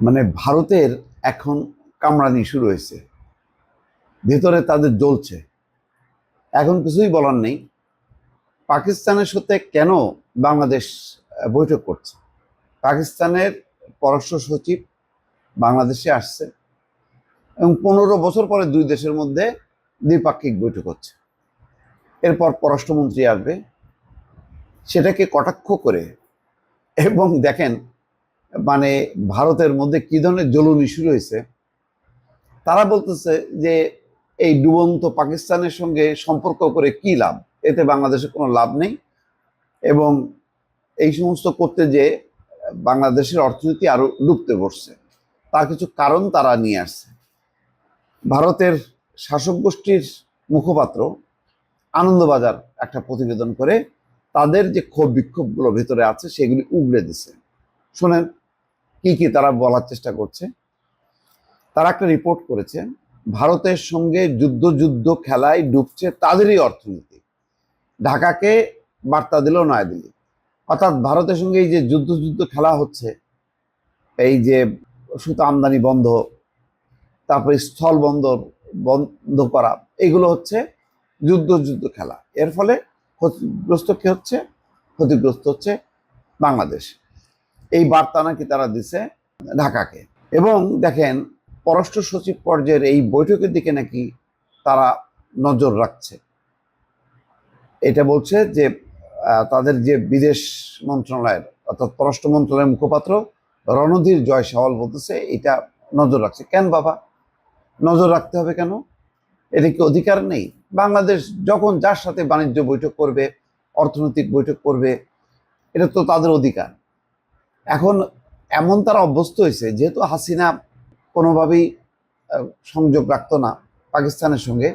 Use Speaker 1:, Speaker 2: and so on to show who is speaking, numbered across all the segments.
Speaker 1: মানে ভারতের এখন কামড়ানি শুরু হয়েছে। ভেতরে তাদের জ্বলছে। এখন কিছুই বলার নেই। পাকিস্তানের সাথে কেন বাংলাদেশ বৈঠক করছে? পাকিস্তানের পররাষ্ট্র সচিব বাংলাদেশে আসছে এবং পনেরো বছর পরে দুই দেশের মধ্যে দ্বিপাক্ষিক বৈঠক হচ্ছে। এরপর পররাষ্ট্রমন্ত্রী আসবে। সেটাকে কটাক্ষ করে এবং দেখেন মানে ভারতের মধ্যে কি ধরনের জ্বলুনি শুরু হয়েছে তারা বলতেছে যে এই ডুবন্ত পাকিস্তানের সঙ্গে সম্পর্ক করে কি লাভ? এতে বাংলাদেশের কোনো লাভ নেই এবং এই সমস্ত করতে যে বাংলাদেশের অর্থনীতি আরও ডুবতে বসছে তার কিছু কারণ তারা নিয়ে আসছে। ভারতের শাসক গোষ্ঠীর মুখপাত্র আনন্দবাজার একটা প্রতিবেদন করে তাদের যে ক্ষোভ বিক্ষোভগুলো ভেতরে আছে সেগুলি উগড়ে দিছে। শোনেন কি কি তারা বলার চেষ্টা করছে? তারা একটা রিপোর্ট করেছে, ভারতের সঙ্গে যুদ্ধ যুদ্ধ খেলায় ডুবছে তাদেরই অর্থনীতি। ঢাকাকে বার্তা দিল নয়াদিল্লি। অর্থাৎ ভারতের সঙ্গে এই যে যুদ্ধ যুদ্ধ খেলা হচ্ছে, এই যে সুতা আমদানি বন্ধ, তারপরে স্থল বন্দর বন্ধ করা, এগুলো হচ্ছে যুদ্ধ যুদ্ধ খেলা। এর ফলে ক্ষতিগ্রস্ত কি হচ্ছে? ক্ষতিগ্রস্ত হচ্ছে বাংলাদেশ। এই বার্তা নাকি তারা দিছে ঢাকাকে। এবং দেখেন, পররাষ্ট্র সচিব পর্যায়ের এই বৈঠকের দিকে নাকি তারা নজর রাখছে। এটা বলছে যে তাদের যে বিদেশ মন্ত্রণালয়ের, অর্থাৎ পররাষ্ট্র মন্ত্রণালয়ের মুখপাত্র রণধীর জয় সাওয়াল বলতেছে, এটা নজর রাখছে। কেন বাবা? নজর রাখতে হবে কেন? এটা কি অধিকার নেই? বাংলাদেশ যখন যার সাথে বাণিজ্য বৈঠক করবে, অর্থনৈতিক বৈঠক করবে, এটা তো তাদের অধিকার। এখন এমন তারা অভ্যস্ত হয়েছে, যেহেতু হাসিনা কোনোভাবেই সংযোগ রাখতো না পাকিস্তানের সঙ্গে,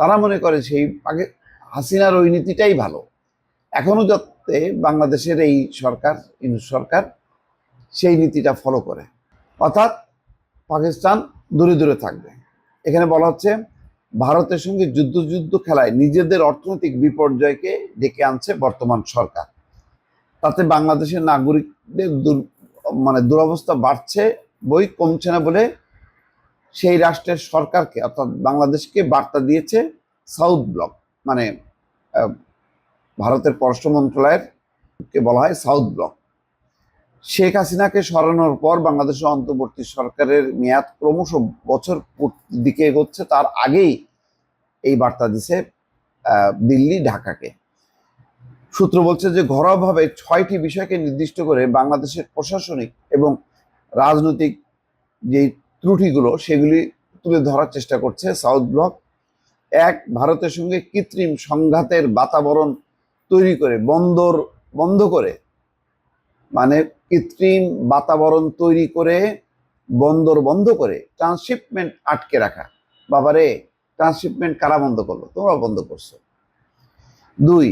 Speaker 1: তারা মনে করে সেই হাসিনার ওই নীতিটাই ভালো। এখনও যাতে বাংলাদেশের এই সরকার ইন্দু সরকার সেই নীতিটা ফলো করে। অর্থাৎ পাকিস্তান দূরে দূরে থাকবে। এখানে বলা হচ্ছে, ভারতের সঙ্গে যুদ্ধ যুদ্ধ খেলায় নিজেদের অর্থনৈতিক বিপর্যয়কে ডেকে আনছে বর্তমান সরকার। তাতে বাংলাদেশের নাগরিকদের দুর- মানে দুরবস্থা বাড়ছে বই কমছে না বলে সেই রাষ্ট্রের সরকারকে অর্থাৎ বাংলাদেশকে বার্তা দিয়েছে সাউথ ব্লক মানে ভারতের পররাষ্ট্র মন্ত্রণালয়ের বলা হয় সাউথ ব্লক। শেখ হাসিনাকে সরানোর পর বাংলাদেশের অন্তর্বর্তী সরকারের মেয়াদ ক্রমশ বছর দিকে এগোচ্ছে, তার আগেই এই বার্তা দিছে দিল্লি, ঢাকাকে। সূত্র বলছে যে ঘরোয়াভাবে ছয়টি বিষয়কে নির্দিষ্ট করে বাংলাদেশের প্রশাসনিক এবং রাজনৈতিক যে ত্রুটিগুলো সেগুলি তুলে ধরার চেষ্টা করছে সাউথ ব্লক। এক, ভারতের সঙ্গে কৃত্রিম সংঘাতের বাতাবরণ তৈরি করে বন্দর বন্ধ করে। মানে কৃত্রিম বাতাবরণ তৈরি করে বন্দর বন্ধ করে ট্রান্সশিপমেন্ট আটকে রাখা। বাবারে, ট্রান্সশিপমেন্ট কারা বন্ধ করল? তোমরা বন্ধ করছ। দুই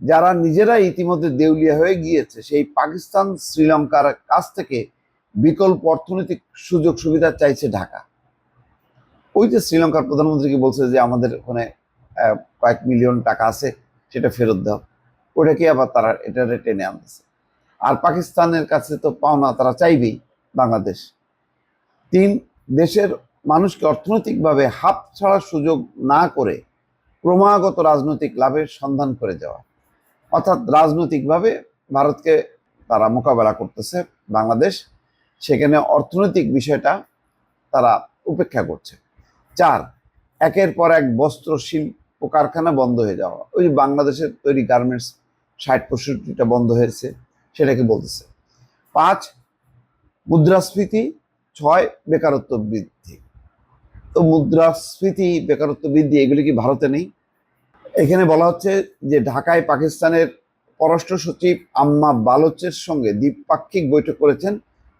Speaker 1: যারা নিজেরা ইতিমধ্যে দেউলিয়া হয়ে গিয়েছে, সেই পাকিস্তান শ্রীলঙ্কার কাছ থেকে বিকল্প অর্থনৈতিক সুযোগ সুবিধা চাইছে ঢাকা। ওই যে শ্রীলঙ্কার প্রধানমন্ত্রীকে বলছে যে আমাদের ওখানে কয়েক মিলিয়ন টাকা আছে, সেটা ফেরত দাও। ওটাকে আবার তারা এটা টেনে আনতেছে? আর পাকিস্তানের কাছে তো পাওনা তারা চাইবেই বাংলাদেশ। তিন, দেশের মানুষকে অর্থনৈতিকভাবে হাত ছাড়ার সুযোগ না করে ক্রমাগত রাজনৈতিক লাভের সন্ধান করে যাওয়া। অর্থাৎ রাজনৈতিকভাবে ভারতকে তারা মোকাবেলা করতেছে বাংলাদেশ, সেখানে অর্থনৈতিক বিষয়টা তারা উপেক্ষা করছে। চার, একের পর এক বস্ত্র শিল্প কারখানা বন্ধ হয়ে যাওয়া। ওই যে বাংলাদেশের তৈরি গার্মেন্টস ষাট পঁয়ষট্টিটা বন্ধ হয়েছে, সেটাকে বলতেছে। পাঁচ, মুদ্রাস্ফীতি। ছয়, বেকারত্ব বৃদ্ধি। তো মুদ্রাস্ফীতি, বেকারত্ব বৃদ্ধি, এগুলি কি ভারতে নেই? এখানে বলা হচ্ছে যে ঢাকায় পাকিস্তানের পররাষ্ট্র সচিব আম্মা বালোচের সঙ্গে দ্বিপাক্ষিক বৈঠক করেছেন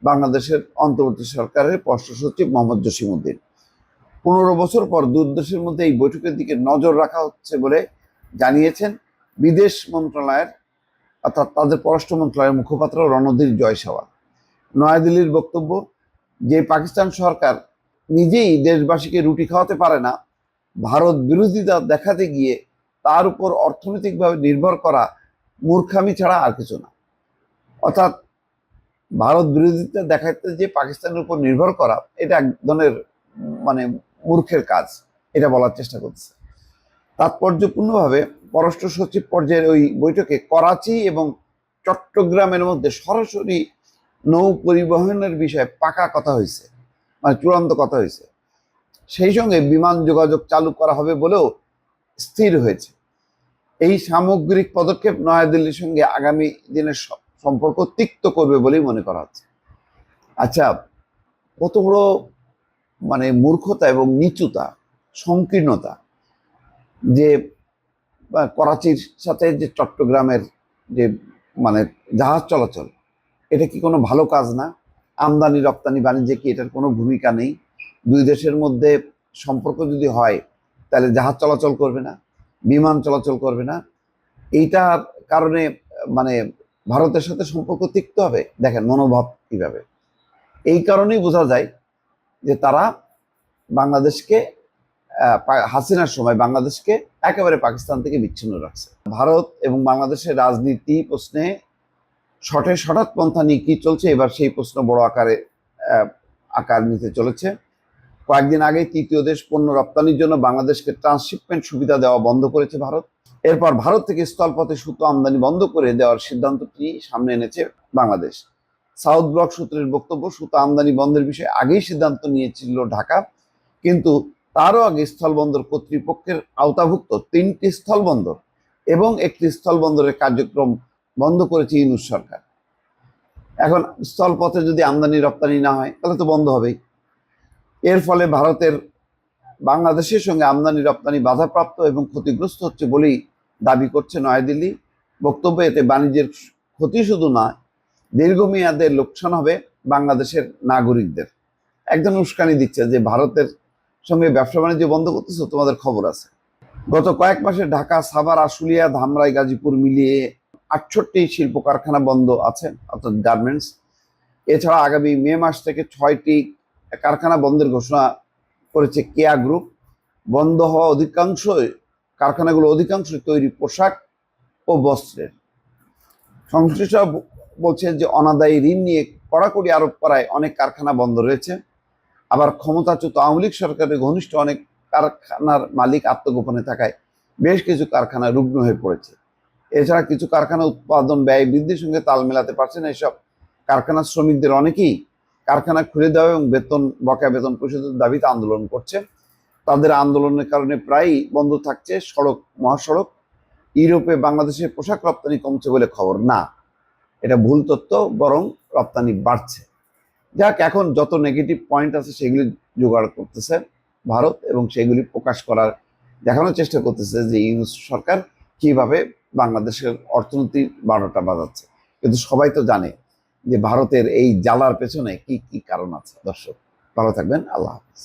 Speaker 1: বাংলাদেশের অন্তর্বর্তী সরকারের পররাষ্ট্র সচিব মোহাম্মদ জসিমউদ্দিন। পনেরো বছর পর দুই দেশের মধ্যে এই বৈঠকের দিকে নজর রাখা হচ্ছে বলে জানিয়েছেন বিদেশ মন্ত্রণালয়ের, অর্থাৎ তাদের পররাষ্ট্র মন্ত্রণালয়ের মুখপাত্র রণধীর জয়সওয়াল। নয়াদিল্লির বক্তব্য, যে পাকিস্তান সরকার নিজেই দেশবাসীকে রুটি খাওয়াতে পারে না, ভারত বিরোধিতা দেখাতে গিয়ে তার উপর অর্থনৈতিকভাবে নির্ভর করা মূর্খামি ছাড়া আর কিছু না। অর্থাৎ ভারত বিরোধিতা দেখাতে যে পাকিস্তানের উপর নির্ভর করা, এটা এক ধরনের মানে মূর্খের কাজ, এটা বলার চেষ্টা করছে। তাৎপর্যপূর্ণভাবে পররাষ্ট্র সচিব পর্যায়ের ওই বৈঠকে করাচি এবং চট্টগ্রামের মধ্যে সরাসরি নৌ পরিবহনের বিষয়ে পাকা কথা হয়েছে মানে চূড়ান্ত কথা হয়েছে। সেই সঙ্গে বিমান যোগাযোগ চালু করা হবে বলেও স্থির হয়েছে। এই সামগ্রিক পদক্ষেপ নয়াদিল্লির সঙ্গে আগামী দিনের সম্পর্ক তিক্ত করবে বলেই মনে করা হচ্ছে। আচ্ছা কত বড় মানে মূর্খতা এবং নিচুতা, সংকীর্ণতা, যে করাচির সাথে যে চট্টগ্রামের যে মানে জাহাজ চলাচল, এটা কি কোনো ভালো কাজ না? আমদানি রপ্তানি বাণিজ্যে কি এটার কোনো ভূমিকা নেই? দুই দেশের মধ্যে সম্পর্ক যদি হয় তাহলে জাহাজ চলাচল করবে না, বিমান চলাচল করবে না। এইটার কারণে মানে ভারতের সাথে সম্পর্ক তিক্ত হবে? দেখেন, মনোভাব কীভাবে? এই কারণেই বোঝা যায় যে তারা বাংলাদেশকে হাসিনার সময় বাংলাদেশকে একেবারে পাকিস্তান থেকে বিচ্ছিন্ন রাখছে। ভারত এবং বাংলাদেশের রাজনীতি প্রশ্নে শটে হঠাৎ পন্থা নিয়ে কি চলছে, এবার সেই প্রশ্ন বড় আকারে আকার নিতে চলেছে। কয়েকদিন আগে তৃতীয় দেশ পণ্য রপ্তানির জন্য বাংলাদেশকে ট্রান্সশিপমেন্ট সুবিধা দেওয়া বন্ধ করেছে ভারত। এরপর ভারত থেকে স্থলপথে সুতো আমদানি বন্ধ করে দেওয়ার সিদ্ধান্তটি সামনে এনেছে বাংলাদেশ। সাউথ ব্লক সূত্রের বক্তব্য, সুতো আমদানি বন্ধের বিষয়ে আগেই সিদ্ধান্ত নিয়েছিল ঢাকা, কিন্তু তারও আগে স্থলবন্দর কর্তৃপক্ষের আওতাভুক্ত তিনটি স্থলবন্দর এবং একটি স্থলবন্দরের কার্যক্রম বন্ধ করেছে ইউনুস সরকার। এখন স্থলপথে যদি আমদানি রপ্তানি না হয়, তাহলে তো বন্ধ হবেই। এর ফলে ভারতের বাংলাদেশের সঙ্গে আমদানি, রপ্তানি বাধাপ্রাপ্ত এবং ক্ষতিগ্রস্ত হচ্ছে বলেই দাবি করছে নয়াদিল্লি। বক্তব্য এতে বাণিজ্যের ক্ষতি শুধু নয়, দীর্ঘমেয়াদে লোকসান হবে বাংলাদেশের নাগরিকদের। একজন উস্কানি দিচ্ছে যে ভারতের সঙ্গে ব্যবসা বাণিজ্য বন্ধ করতেছো, তোমাদের খবর আছে। গত কয়েক মাসে ঢাকা, সাভার, আশুলিয়া, ধামরাই, গাজীপুর মিলিয়ে আটষট্টি শিল্প কারখানা বন্ধ আছে, অর্থাৎ গার্মেন্টস এছাড়া আগামী মে মাস থেকে ছয়টি কারখানা বন্ধের ঘোষণা করেছে কেয়া গ্রুপ। বন্ধ হওয়া অধিকাংশ কারখানাগুলো অধিকাংশ তৈরি পোশাক ও বস্ত্রের। সংশ্লিষ্টরা বলছে যে অনাদায়ী ঋণ নিয়ে কড়াকড়ি আরোপ করায় অনেক কারখানা বন্ধ রয়েছে। আবার ক্ষমতাচ্যুত আওয়ামী লীগ সরকারের ঘনিষ্ঠ অনেক কারখানার মালিক আত্মগোপনে থাকায় বেশ কিছু কারখানা রুগ্ন হয়ে পড়েছে। এছাড়া কিছু কারখানা উৎপাদন, ব্যয় বৃদ্ধির সঙ্গে তাল মেলাতে পারছে না এসব কারখানার শ্রমিকদের অনেকেই। কারখানা খুলে দেওয়া এবং বেতন, বকেয়া বেতন পরিশোধের দাবিতে আন্দোলন করছে। তাদের আন্দোলনের কারণে প্রায়ই বন্ধ থাকছে সড়ক, মহাসড়ক। ইউরোপে বাংলাদেশে পোশাক রপ্তানি কমছে বলে খবর না। এটা ভুল তথ্য, বরং রপ্তানি বাড়ছে। যাক, এখন যত নেগেটিভ পয়েন্ট আছে সেগুলি জোগাড় করতেছে ভারত এবং সেগুলি প্রকাশ করার, দেখানোর চেষ্টা করতেছে যে ইউনুস সরকার কীভাবে বাংলাদেশের অর্থনীতির বারোটা বাজাচ্ছে। কিন্তু সবাই তো জানে যে ভারতের এই জ্বালার পেছনে কি কি কারণ আছে? দর্শক ভালো থাকবেন আল্লাহ হাফিজ।